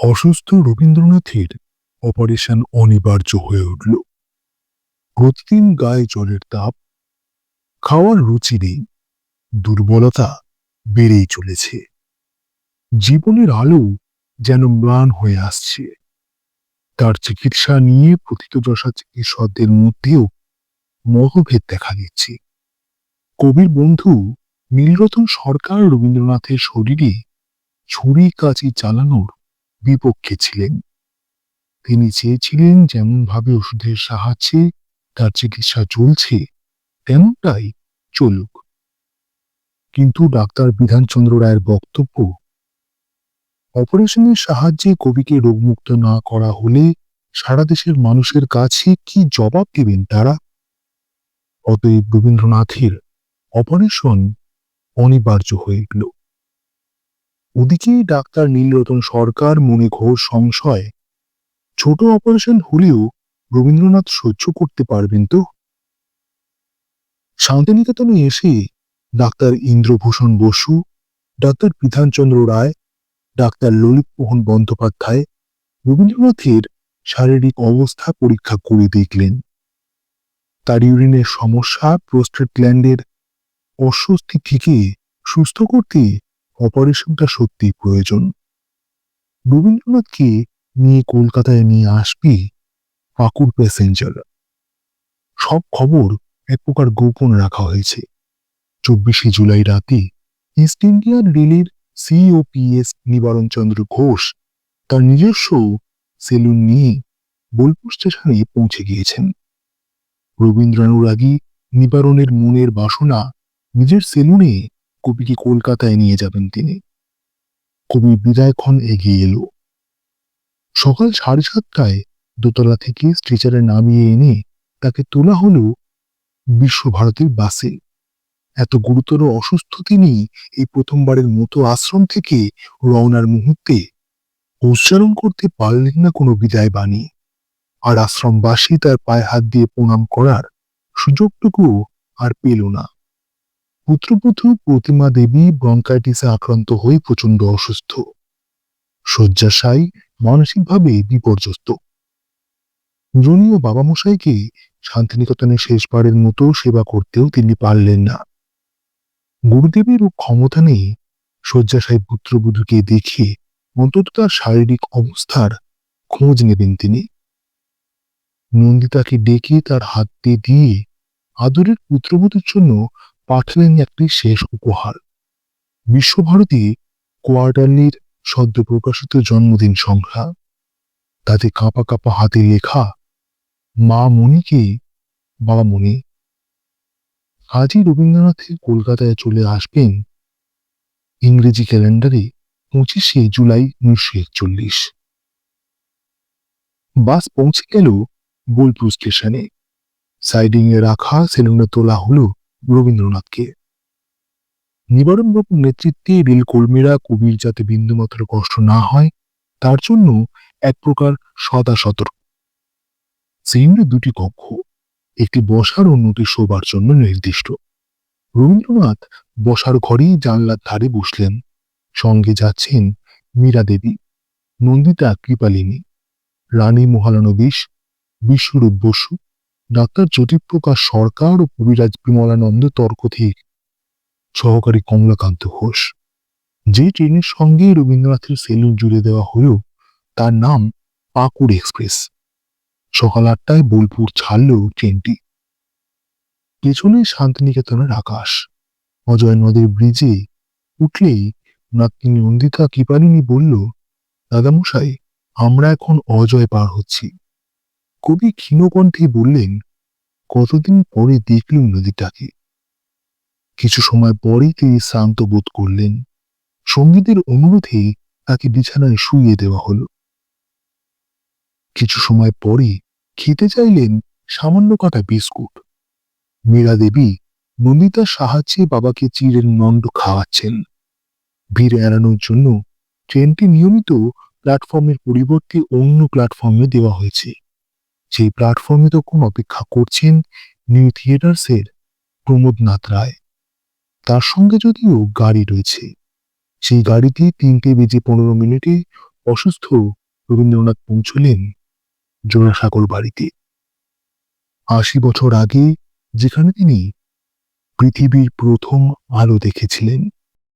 অসুস্থ রবীন্দ্রনাথের অপারেশন অনিবার্য হয়ে উঠল। প্রতিদিন গায়ে জলের তাপ, খাওয়ার রুচি নেই, দুর্বলতা বেড়েই চলেছে। জীবনের আলো যেন ম্লান হয়ে আসছে। তার চিকিৎসা নিয়ে প্রথিতযশা চিকিৎসকদের মধ্যেও মতভেদ দেখা দিচ্ছে। কবির বন্ধু নীলরতন সরকার রবীন্দ্রনাথের শরীরে ছুরি কাঁচি চালানোর বিপক্ষে ছিলেন। তিনি চেয়েছিলেন যেমনভাবে ওষুধের সাহায্যে তার চিকিৎসা চলছে, তেমনটাই চলুক। কিন্তু ডাক্তার বিধানচন্দ্র রায়ের বক্তব্য, অপারেশনের সাহায্যে কবিকে রোগমুক্ত না করা হলে সারা দেশের মানুষের কাছে কি জবাব দেবেন তারা? অতএব রবীন্দ্রনাথের অপারেশন অনিবার্য হয়ে গেল। ওদিকে ডাক্তার নীলরতন সরকার, মনে ঘোর সংশয়। ছোট অপারেশন হলেও রবীন্দ্রনাথ সহ্য করতে পারবেন তো? শান্তিনিকেতনে এসে ডাক্তার ইন্দ্রভূষণ বসু, ডাক্তার বিধানচন্দ্র রায়, ডাক্তার ললিত মোহন বন্দ্যোপাধ্যায় রবীন্দ্রনাথের শারীরিক অবস্থা পরীক্ষা করে দেখলেন। তার ইউরিনের সমস্যা প্রোস্টেট গ্ল্যান্ডের অস্বস্তি থেকে সুস্থ করতে অপারেশনটা সত্যি প্রয়োজন। রবীন্দ্রনাথকে নিয়ে কলকাতায় নিয়ে আসবে পাকুড় প্যাসেঞ্জার সব খবর এক প্রকার গোপন রাখা হয়েছে। চব্বিশে জুলাই রাতে ইস্ট ইন্ডিয়ান রেলের সিওপিএস নিবারণ চন্দ্র ঘোষ তার নিজস্ব সেলুন নিয়ে বোলপুর স্টেশনে পৌঁছে গিয়েছেন। রবীন্দ্রানুরাগী নিবারণের মনের বাসনা নিজের সেলুনে কবিকে কলকাতায় নিয়ে যাবেন তিনি? কবি বিদায়ক্ষণ এগিয়ে এলো। সকাল সাড়ে সাতটায় দোতলা থেকে স্ট্রেচারে নামিয়ে এনে তাকে তোলা হলো বিশ্বভারতীর বাসে। এত গুরুতর অসুস্থ তিনি এই প্রথমবারের মতো আশ্রম থেকে রওনার মুহূর্তে উচ্চারণ করতে পারলেন না কোনো বিদায় বাণী। আর আশ্রমবাসী তার পায়ে হাত দিয়ে প্রণাম করার সুযোগটুকু আর পেল না। পুত্রপুত্র প্রতিমা দেবী ব্রঙ্কাইটিসে আক্রান্ত হয়ে প্রচণ্ড অসুস্থ। শয্যাশায়ী মানসিকভাবে বিপর্যস্ত। জনীয় বাবা মশাইকে শান্তিনিকেতনে শেষবারের মতো সেবা করতেও তিনি পারলেন না। গুরুদেবেরও ক্ষমতা নেই শয্যাশায়ী পুত্রবধূকে দেখে অন্তত তার শারীরিক অবস্থার খোঁজ নেবেন তিনি। নন্দিতাকে ডেকে তার হাত দিয়ে আদরের পুত্রবধূর জন্য পাঠালেন একটি শেষ উপহার। বিশ্বভারতী কোয়ার্টারলির সদ্য প্রকাশিত জন্মদিন সংখ্যা। তাতে কাঁপা কাঁপা হাতে লেখা, মা মণিকে বাবা মণি। আজই রবীন্দ্রনাথের কলকাতায় চলে আসবেন ইংরেজি ক্যালেন্ডারে পঁচিশে জুলাই উনিশশো একচল্লিশ। বাস পৌঁছে গেল বোলপুর স্টেশনে। সাইডিং এ রাখা সেলুনে তোলা হলো রবীন্দ্রনাথকে। নিবারণবাবুর নেতৃত্বে রেল কর্মীরা কবির যাতে বিন্দুমাত্র কষ্ট না হয়, তার জন্য এক প্রকার সদা সতর্ক। সিলিন্ডার দুটি কক্ষ, একটি বসার অন্যটি শোবার জন্য নির্দিষ্ট। রবীন্দ্রনাথ বসার ঘরেই জানলার ধারে বসলেন। সঙ্গে যাচ্ছেন মীরা দেবী, নন্দিতা কৃপালিনী, রানী মহালানবিশ বিশ্বরূপ বসু ডাক্তার জ্যোতিপ্রকাশ সরকার ও কবিরাজ বিমলানন্দ তর্কথিক সহকারী কমলাকান্ত ঘোষ। যে ট্রেনের সঙ্গে রবীন্দ্রনাথের সেলুন জুড়ে দেওয়া হলো তার নাম পাকুড় এক্সপ্রেস। সকাল আটটায় বোলপুর ছাড়ল ট্রেনটি। পেছনে শান্তিনিকেতনের আকাশ। অজয় নদীর ব্রিজে উঠলেই নাতনি নন্দিতা কৃপালিনী বলল, দাদামশাই, আমরা এখন অজয় পার হচ্ছি। কবি ক্ষীণকণ্ঠে বললেন, কতদিন পরে দেখলুম নদীটাকে। কিছু সময় পরেই তিনি শ্রান্ত বোধ করলেন সঙ্গীতের অনুরোধে তাকে বিছানায় শুইয়ে দেওয়া হলো। কিছু সময় পরে খেতে চাইলেন সামান্য কাটা বিস্কুট। মীরা দেবী নন্দিতার সাহায্যে বাবাকে চিড়ের নন্ড খাওয়াচ্ছেন। ভিড় এড়ানোর জন্য ট্রেনটি নিয়মিত প্ল্যাটফর্মের পরিবর্তে অন্য প্ল্যাটফর্মে দেওয়া হয়েছে। সেই প্ল্যাটফর্মে তখন অপেক্ষা করছেন নিউ থিয়েটার্সের প্রমোদনাথ রায়। তার সঙ্গে যদিও গাড়ি রয়েছে, সেই গাড়িতে তিনটে বেজে পনেরো মিনিটে অসুস্থ রবীন্দ্রনাথ পৌঁছলেন জোড়াসাঁকোর বাড়িতে। আশি বছর আগে যেখানে তিনি পৃথিবীর প্রথম আলো দেখেছিলেন।